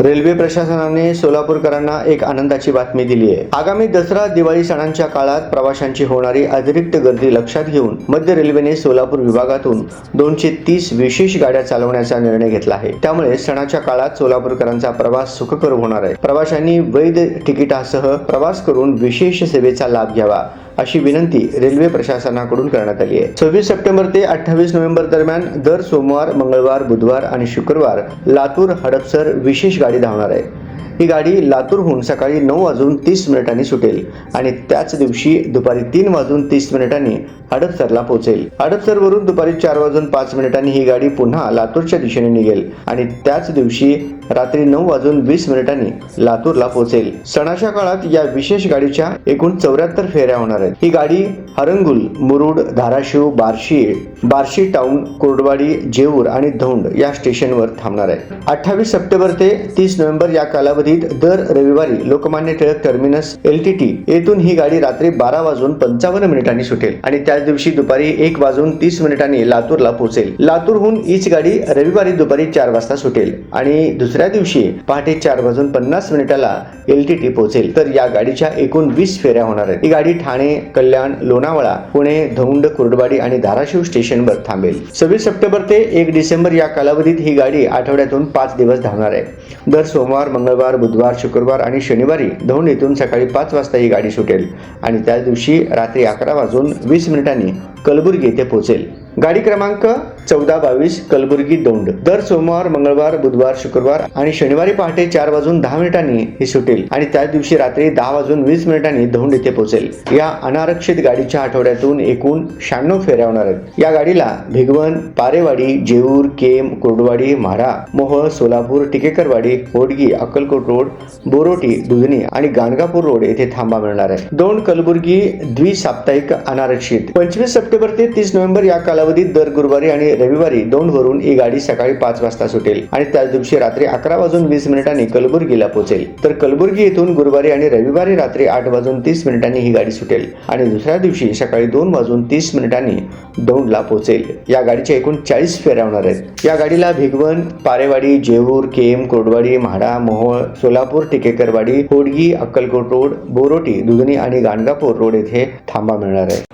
Railway प्रशासनाने सोलापूरकरांना एक आनंदाची बातमी दिली आहे. आगामी दसरा दिवाळी सणांच्या काळात प्रवाशांची होणारी अतिरिक्त गर्दी लक्षात घेऊन मध्य रेल्वेने सोलापूर विभागातून दोनशे तीस विशेष गाड्या चालवण्याचा निर्णय घेतला आहे. त्यामुळे सणाच्या काळात सोलापूरकरांचा प्रवास सुखकर होणार आहे. प्रवाशांनी वैध तिकिटासह प्रवास करून विशेष सेवेचा लाभ घ्यावा. अशी विनंती रेल्वे प्रशासनाकडून करण्यात आली आहे. सव्वीस सप्टेंबर ते अठ्ठावीस नोव्हेंबर दरम्यान दर सोमवार मंगळवार बुधवार आणि शुक्रवार लातूर हडपसर विशेष गाडी धावणार आहे. ही गाडी लातूरहून सकाळी नऊ वाजून तीस मिनिटांनी सुटेल आणि त्याच दिवशी दुपारी तीन वाजून तीस मिनिटांनी हडपसरला पोहोचेल हडपसरवरून दुपारी चार वाजून पाच मिनिटांनी ही गाडी पुन्हा लातूरच्या दिशेने निघेल आणि त्याच दिवशी रात्री नऊ वाजून वीस मिनिटांनी लातूरला पोहोचेल सणाच्या काळात या विशेष गाडीच्या एकूण चौऱ्याहत्तर फेऱ्या होणार आहेत. ही गाडी हरंगुल मुरुड धाराशिव बार्शी बार्शी टाउन कोरडवाडी जेऊर आणि धौंड या स्टेशनवर थांबणार आहे. अठ्ठावीस सप्टेंबर ते तीस नोव्हेंबर या कालावधीत दर रविवारी Lokmanya Tilak terminus L T T येथून ही गाडी रात्री बारा वाजून पंचावन्न मिनिटांनी सुटेल आणि त्या त्याच दिवशी दुपारी एक वाजून तीस मिनिटांनी लातूरला पोहोचेल. लातूरहून हीच गाडी रविवारी दुपारी चार वाजता सुटेल आणि दुसऱ्या दिवशी पहाटे चार वाजून पन्नास मिनिटाला एलटीटी पोहोचेल. तर या गाडीच्या एकूण वीस फेऱ्या होणार आहेत. ही गाडी ठाणे कल्याण लोणावळा पुणे धौंड कुर्डवाडी आणि धाराशिव स्टेशनवर थांबेल. सव्वीस सप्टेंबर ते एक डिसेंबर या कालावधीत ही गाडी आठवड्यातून पाच दिवस धावणार आहे. दर सोमवार मंगळवार बुधवार शुक्रवार आणि शनिवारी धौंड येथून सकाळी पाच वाजता ही गाडी सुटेल आणि त्याच दिवशी रात्री अकरा वाजून वीस मिनिटांनी कलबुर्गी येथे पोहोचेल. गाडी क्रमांक चौदा बावीस कलबुर्गी दौंड. दर सोमवार मंगळवार बुधवार शुक्रवार आणि शनिवारी पहाटे चार वाजून दहा मिनिटांनी ही सुटेल आणि त्याच दिवशी रात्री दहा वाजून वीस मिनिटांनी दौंड येथे पोहोचेल. या अनारक्षित गाडीच्या आठवड्यातून एकूण शहाण्णव फेऱ्या होणार आहेत. या गाडीला भिगवण पारेवाडी जेऊर केम कुर्डवाडी म्हाडा मोह सोलापूर टिकेकरवाडी होडगी अक्कलकोट रोड बोरोटी दुधनी आणि गाणगापूर रोड येथे थांबा मिळणार आहे. दोन कलबुर्गी द्विसाप्ताहिक अनारक्षित. पंचवीस सप्टेंबर ते तीस नोव्हेंबर या कालावधीत दर गुरुवारी आणि रविवारी दोनवरून ही गाडी सकाळी पाच वाजता सुटेल आणि त्याच दिवशी रात्री अकरा वाजून वीस मिनिटांनी कलबुर्गीला पोहोचेल. तर कलबुर्गी येथून गुरुवारी आणि रविवारी रात्री आठ वाजून तीस मिनिटांनी ही गाडी सुटेल आणि दुसऱ्या दिवशी सकाळी दोन वाजून तीस मिनिटांनी दौंडला पोहोचेल. या गाडीच्या एकूण चाळीस फेऱ्या होणार आहेत. या गाडीला भिगवण पारेवाडी जेऊर केम कोरडवाडी म्हाडा मोहोळ सोलापूर टिकेकरवाडी होडगी अक्कलकोट रोड बोरोटी दुधनी आणि गाणगापूर रोड येथे थांबा मिळणार आहे.